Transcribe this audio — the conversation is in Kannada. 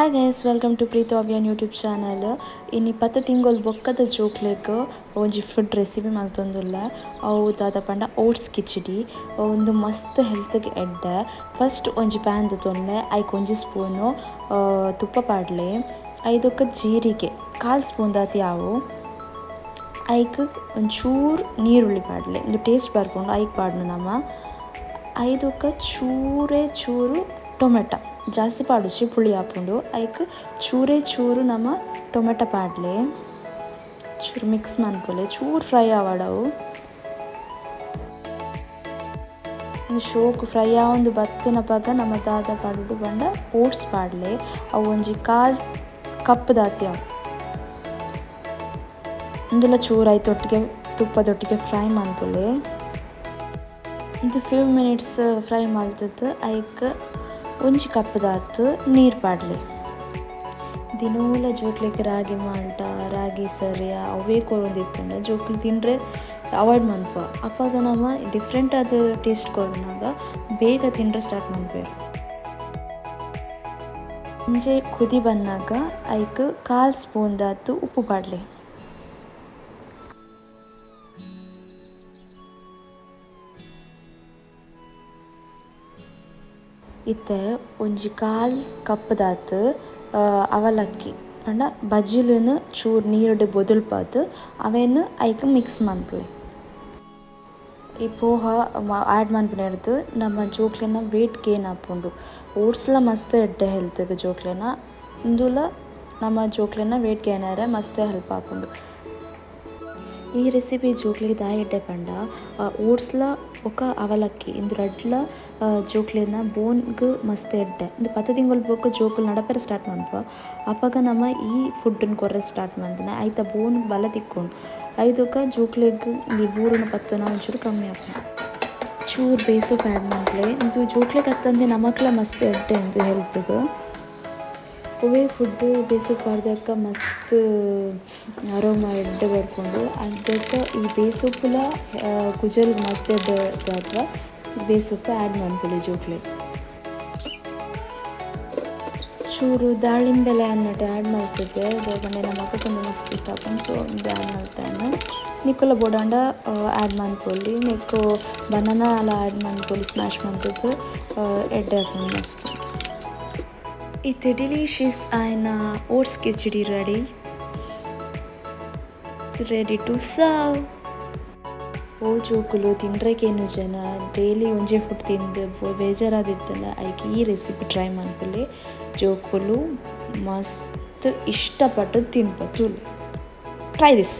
Hi guys welcome to Preethu Abhiyan YouTube channel ಇನ್ನು ಇಪ್ಪತ್ತು ತಿಂಗಳು ಬೊಕ್ಕದ ಜೋಕ್ಲೆಗ್ ಒಂಜಿ ಫುಡ್ ರೆಸಿಪಿ ಮಲ್ತೊಂದುಲ್ಲ. ಅವು ದಾದ ಪಂಡ ಓಟ್ಸ್ ಕಿಚಡಿ ಒಂದು ಮಸ್ತ್ ಹೆಲ್ತ್ಗೆ ಎಡ್ಡ. ಫಸ್ಟ್ ಒಂಜಿ ಪ್ಯಾನ್ ತೊಂದೆ ಐಕ್ ಒಂಜಿ ಸ್ಪೂನು ತುಪ್ಪ ಪಾಡ್ಲೆ. ಐದೊಕ್ಕ ಜೀರಿಗೆ, ಕಾಲು ಸ್ಪೂನ್ ದಾತಿ ಯಾವು. ಐಕ್ ಒಂಚೂರು ನೀರುಳ್ಳಿ ಪಾಡ್ಲೆ. ಇದು ಟೇಸ್ಟ್ ಬರ್ಕೊಂಡು ಐಕ್ ಪಾಡ್ನು ನಮ್ಮ. ಐದೊಕ್ಕ ಚೂರೇ ಚೂರು ಟೊಮೆಟೊ. ಜಾಸ್ತಿ ಪಾಡುಚಿ ಪುಳಿ ಹಾಕೊಂಡು ಐಕ್ ಚೂರೇ ಚೂರು ನಮ್ಮ ಟೊಮೆಟೊ ಪಾಡ್ಲೆ. ಚೂರು ಮಿಕ್ಸ್ ಮಾಡ್ಕೊಳ್ಳಿ ಚೂರು ಫ್ರೈ ಆವಾಡವು ಶೋಕು ಫ್ರೈ ಆವೊಂದು ಬತ್ತಿನ ಪಗ ನಮ್ಮ ದಾದ ಪಾಡುಡು ಬಂಡ ಓಟ್ಸ್ ಪಾಡ್ಲೆ. ಅವು ಒಂಜಿ ಕಾಲ್ ಕಪ್ ದಾತಿ ಅವು ಇಂದುಲ ಚೂರು ತುಪ್ಪ ತುಪ್ಪದೊಟ್ಟಿಗೆ ಫ್ರೈ ಮಾಡ್ಕೊಳ್ಳಿ ಇದು ಫ್ಯೂ ಮಿನಿಟ್ಸ್ ಫ್ರೈ ಮಲ್ತದ್ದು ಐಕ್ ಒಂಜಿ ಕಪ್ ದಾತು ನೀರು ಪಾಡಲಿ. ದಿನೂಲ ಜೋಕ್ಲೆಗ್ ರಾಗಿ ಮಾಲ್ಟ ರಾಗಿ ಸರಿಯ ಅವೇ ಕೊರೊಂದಿತ್ತಂಡ ಜೋಕ್ಲಿ ತಿಂದರೆ ಅವಾಯ್ಡ್ ಮನ್ಪ ಅಪ್ಪಾಗ ನಮ್ಮ ಡಿಫ್ರೆಂಟ್ ಆದ ಟೇಸ್ಟ್ ಕೊರೋನಾಗ ಬೇಗ ತಿಂದರೆ ಸ್ಟಾರ್ಟ್ ಮಾಡ್ಬೇಡಿ ಮುಂಚೆ ಕುದಿ ಬಂದಾಗ ಐಕ್ ಕಾಲು ಸ್ಪೂನ್ ದಾತು ಉಪ್ಪು ಪಾಡ್ಲೆ. ಇತ್ತೆ, ಒಂಜಿ ಕಾಲ್ ಕಪ್ ದಾತ್ ಅವಲಕ್ಕಿ. ಪಂಡ ಬಜಿಲುನು ಚೂರು ನೀರುಡು ಬೊದುಲ್ಪಾದ್ ಅವೆನ್ ಐಕ್ ಮಿಕ್ಸ್ ಮನ್ಪುಲೆ ಈ ಪೋಹ ಆ್ಯಡ್ ಮನ್ಪುನೆರ್ದು ನಮ್ಮ ಜೋಕ್ಲೆನ ವೇಟ್ ಗೇನ್ ಆಪುಂಡು ಓಟ್ಸ್ಲ ಮಸ್ತ್ ಎಡ್ಡೆ ಹೆಲ್ತ್ ಜೋಕ್ಲೆನ. ಇಂದುಲ ನಮ್ಮ ಜೋಕ್ಲೆನ ವೇಟ್ ಗೇನ್ ಆರೆ ಮಸ್ತ್ ಹೆಲ್ಪ್ ಆಪುಂಡು. ಈ ರೆಸಿಪಿ ದಾಯ ಎಡ್ಡೆ ಪಂಡ. ಓಟ್ಸ್ಲ ಬೊಕ ಅವಲಕ್ಕಿ, ಇಂದು ರಡ್ಲ ಜೋಕ್ಲೆನ ಬೋನ್ಗ್ ಮಸ್ತ್ ಎಡ್ಡೆ. ಇಂದು ಪತ್ತು ತಿಂಗಳು ಬೊಕ ಜೋಕುಲು ನಡಪೆರ ಸ್ಟಾರ್ಟ್ ಮನ್ಪ ಅಪಗ ನಮ ಈ ಫುಡ್ಡನ್ನು ಕೊರ್ರೆ ಸ್ಟಾರ್ಟ್ ಮಂತನೆ ಐತ ಬೋನ್ ಬಲ ತಿಕ್ಕೊಂಡು ಐದೊಕ ಜೋಕ್ಲೆಗ್ ಈ ಬೂರುನ ಪತ್ತುನ ಒಂಚೂರು ಕಮ್ಮಿ ಆಗ್ತದೆ ಚೂರು ಬೇಸು ಆ್ಯಡ್ ಮನ್ಪುಲೆ ಇಂದು ಜೋಕ್ಲೆಗ್ ಅತ್ತಂದೆ ನಮಕ್ಲ ಮಸ್ತ್ ಎಡ್ಡೆ ಇಂದು ಹೆಲ್ತ್ಗ್ ಒವ್ವೇ ಫುಡ್ ಬೇಸೊಪ್ಪು ಪಾಡ್ದಕ್ಕ ಮಸ್ತ್ ಅರೋಮ ಎಡ್ಡೆ ಬರ್ಕೊಂಡು ಅದಕ್ಕೆ ಈ ಬೇಸೊಪ್ಪುಲ ಕುಜಲ್ ಮತ್ತೆ ದಾತ್ರ ಬೇಸೊಪ್ಪು ಆ್ಯಡ್ ಮಾಡ್ಕೊಳ್ಳಿ ಜೋಕ್ಲೆ ಚೂರು ದಾಳಿಂಬೆಲೆ ಅನ್ನಟ್ಟು ಆ್ಯಡ್ ಮಾಡ್ತಿದ್ದೆ ಬೇಗನೆ ನಮ್ಮ ಅಕ್ಕಗೊಂದು ಮಸ್ತ್ ಇಷ್ಟ ಸೊ ಇದು ಆ್ಯಡ್ ಮಾಡ್ತಾನೆ ನಿಕ್ಕುಲ ಬೋಡಾಂಡ ಆ್ಯಡ್ ಮಾಡ್ಕೊಳ್ಳಿ ನೆಕ್ಕು ಬನಾನ ಎಲ್ಲ ಆ್ಯಡ್ ಮಾಡ್ಕೊಳ್ಳಿ ಸ್ಮ್ಯಾಶ್ ಮಾಡ್ತಿದ್ದು ಎಡ್ಡೆ ಹಾಕೊಂಡು ಮಸ್ತ್ ಇತ್ತೆ delicious ಆಯ್ನ oats khichdi ready ready to serve ಓ ಜೋಕುಲು ತಿಂದ್ರಕ್ಕೇನು ಜನ? ಡೈಲಿ ಒಂಜೆ ಫುಡ್ ತಿಂದು ಬೇಜಾರಾದಿತ್ತಲ್ಲ? ಐಕೆ ಈ ರೆಸಿಪಿ ಟ್ರೈ ಮನ್ಪುಲೆ ಜೋಕುಲು ಮಸ್ತ್ ಇಷ್ಟಪಟ್ಟು ತಿನ್ಬೋದು ಟ್ರೈ ದಿಸ್